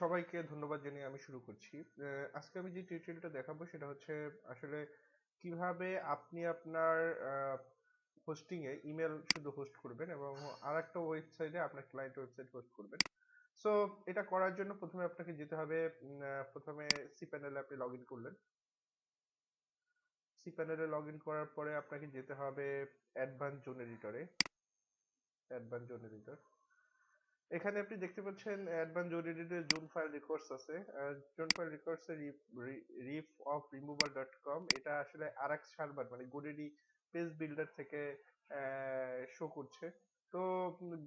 সবাইকে ধন্যবাদ জানিয়ে আমি শুরু করছি। আজকে আমি যে টিউটোরিয়ালটা দেখাবো সেটা হচ্ছে আসলে কীভাবে আপনি আপনার হোস্টিং এ ইমেল শুধু হোস্ট করবেন এবং আরেকটা ওয়েবসাইটে আপনার ক্লায়েন্ট ওয়েবসাইট হোস্ট করবেন। সো এটা করার জন্য প্রথমে আপনাকে যেতে হবে প্রথমে সি প্যানেলে আপনি লগ ইন করলেন। সি প্যানেলে লগ ইন করার পরে আপনাকে যেতে হবে অ্যাডভান্স জোন এডিটরে অ্যাডভান্স জোন এডিটর এখানে আপনি দেখতে পাচ্ছেন অ্যাডভান্স এডিটরে জোন ফাইল রেকর্ডস আছে। জোন ফাইল রেকর্ডস এর rip off removal dot com এটা আসলে আরেক সার্ভার মানে গোডেডি পেজ বিল্ডার থেকে শো করছে। তো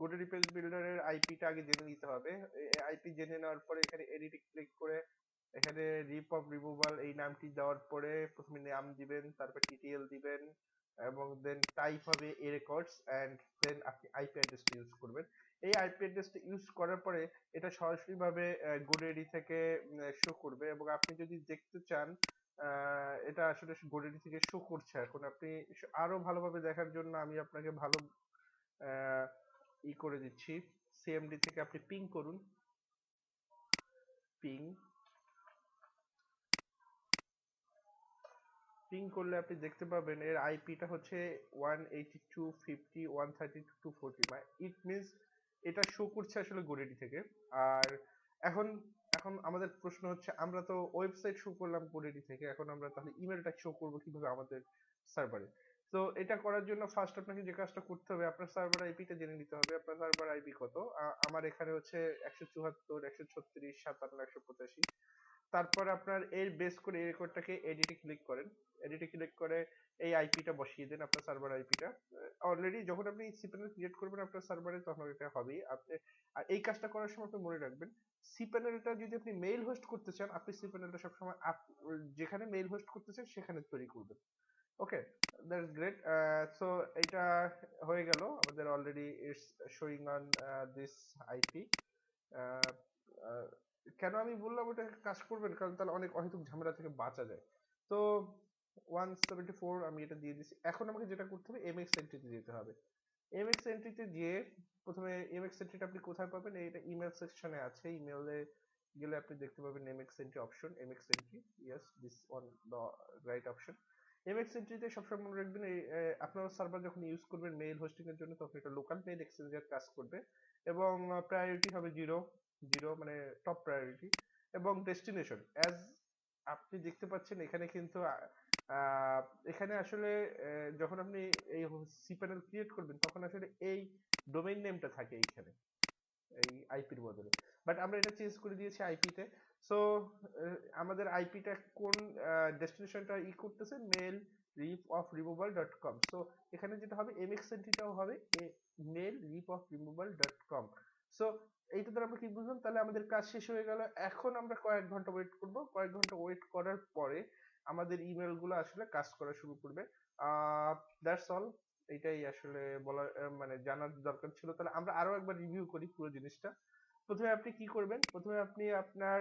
গোডেডি পেজ বিল্ডারের আইপিটা আগে জেনে নিতে হবে। আইপি জেনে নেওয়ার পরে এখানে এডিটে ক্লিক করে এখানে রিপ অফ রিমুভাল এই নামটি দেওয়ার পরে প্রথমে নাম দিবেন, তারপর টিটিএল দিবেন এবং দেন টাইপ হবে এ রেকর্ডস এন্ড দেন আপনি আইপি অ্যাড্রেসটি ইউজ করবেন। এই আইপি অ্যাড্রেসটি ইউজ করার পরে এটা সরাসরি ভাবে গোডেডি থেকে শো করবে এবং আপনি যদি দেখতে চান এটা আসলে গোডেডি থেকে শো করছে এখন। আপনি আরও ভালোভাবে দেখার জন্য আমি আপনাকে ভালো ই করে দিচ্ছি। সিএমডি থেকে আপনি পিং করুন। পিং পিং করলে আপনি দেখতে পাবেন এর আইপিটা হচ্ছে one eighty two fifty one thirty two forty মানে ইট মিনস এটা শো করছে আসলে গোডেডি থেকে। আর এখন এখন আমাদের প্রশ্ন হচ্ছে, আমরা তো ওয়েবসাইট শো করলাম গোডেডি থেকে, এখন আমরা তাহলে ইমেলটা শো করব কীভাবে আমাদের সার্ভারে তো এটা করার জন্য ফার্স্ট আপনাকে যে কাজটা করতে হবে, আপনার সার্ভার আইপিটা জেনে নিতে হবে, আপনার সার্ভার আইপি কত? আমার এখানে হচ্ছে একশো চুয়াত্তর, একশো ছত্রিশ, সাতান্ন, একশো পঁচাশি। তারপর আপনার এর বেস করে এই রেকর্ডটাকে এডিটে ক্লিক করেন। এডিটে ক্লিক করে এই আইপিটা বসিয়ে দেন, আপনার সার্ভার আইপিটা অলরেডি যখন আপনি সিপ্যানেল ক্রিয়েট করবেন আপনার সার্ভারে তখন এটা হবেই। আপনি, আর এই কাজটা করার সময় আপনি মনে রাখবেন সিপ্যানেলটা যদি আপনি মেইল হোস্ট করতে চান, আপনি সিপ্যানেলটা সবসময় আপ- যেখানে মেইল হোস্ট করতে চান, সেখানে তৈরি করবেন। ওকে দ্যাটস গ্রেট সো এটা হয়ে গেল। আমাদের already it's showing on this IP কেন আমি বললাম ওটা কাজ করবেন কারণ তাহলে অনেক অহেতুক ঝামেলা থেকে বাঁচা যায়। তো ওয়ান সেভেন্টি ফোর আমি এটা দিয়ে দিচ্ছি এখন আমাকে যেটা করতে হবে এমএক্স এন্ট্রিতে যেতে হবে। এমএক্স এন্ট্রিতে গিয়ে প্রথমে এমএক্স এন্ট্রিটা আপনি কোথায় পাবেন? এটা ইমেল সেকশনে আছে। ইমেলে গেলে আপনি দেখতে পাবেন MX entry option MX entry yes this on the right option MX এন্ট্রিতে সবসময় মনে রাখবেন আপনার সার্ভার যখন ইউজ করবেন মেইল হোস্টিং এর জন্য, তখন এটা লোকাল মেইল এক্সচেঞ্জের কাজ করবে এবং প্রায়োরিটি হবে জিরো জিরো মানে টপ প্রায়োরিটি এবং ডেস্টিনেশন অ্যাজ আপনি দেখতে পাচ্ছেন, এখানে কিন্তু এখানে আসলে যখন আপনি এই সি প্যানেল ক্রিয়েট করবেন, তখন আসলে এই ডোমেইন নেমটা থাকে এইখানে। এই আইপির বদলে। বাট আমরা এটা চেঞ্জ করে দিয়েছি আইপিতে সো আমাদের আইপিটা কোন ডেস্টিনেশনটা ই করতেছে? Rip off removal dot com so এখানে যেটা হবে এমএক্স এন্ট্রিটাও হবে rip off removal dot com so এইটা দ্বারা আমরা কি বুঝলাম? তাহলে আমাদের কাজ শেষ হয়ে গেল। এখন আমরা কয়েক ঘণ্টা ওয়েট করব। কয়েক ঘণ্টা ওয়েট করার পরে আমাদেরগুলো আসলে কাজ করা শুরু করবে। দ্যাটস অল এটাই আসলে বলার মানে জানার দরকার ছিল। তাহলে আমরা আরও একবার রিভিউ করি পুরো জিনিসটা। প্রথমে আপনি কি করবেন? প্রথমে আপনি আপনার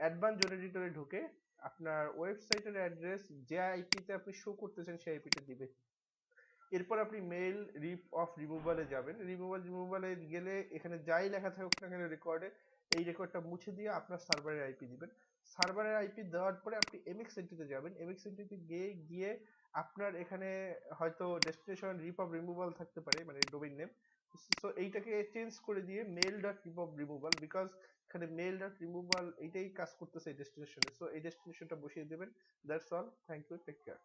অ্যাডভান্স জোন এডিটরে ঢুকে আপনার ওয়েবসাইটের অ্যাড্রেস যে আইপিতে আপনি শো করতেছেন সেই আইপিতে দিবেন। এরপর আপনি মেইল রিপ অফ রিমুভালে যাবেন। রিমুভাল রিমুভালে গেলে এখানে যাই লেখা থাকুক না কেন রেকর্ডে এই রেকর্ডটা মুছে দিয়ে আপনার সার্ভারের আইপি দিবেন। সার্ভারের আইপি দেওয়ার পরে আপনি এমএক্স এন্ট্রিতে যাবেন। এমএক্স এন্ট্রিতে গিয়ে গিয়ে আপনার এখানে হয়তো ডেস্টিনেশন রিপ অফ রিমুভাল থাকতে পারে মানে ডোমেইন নেম সো এইটাকে চেঞ্জ করে দিয়ে mail dot rip off removal because এখানে মেল ডট রিমুভাল এইটাই কাজ করতেছে এই ডেস্টিনেশনে সো এই ডেস্টিনেশনটা বসিয়ে দেবেন। That's all thank you take care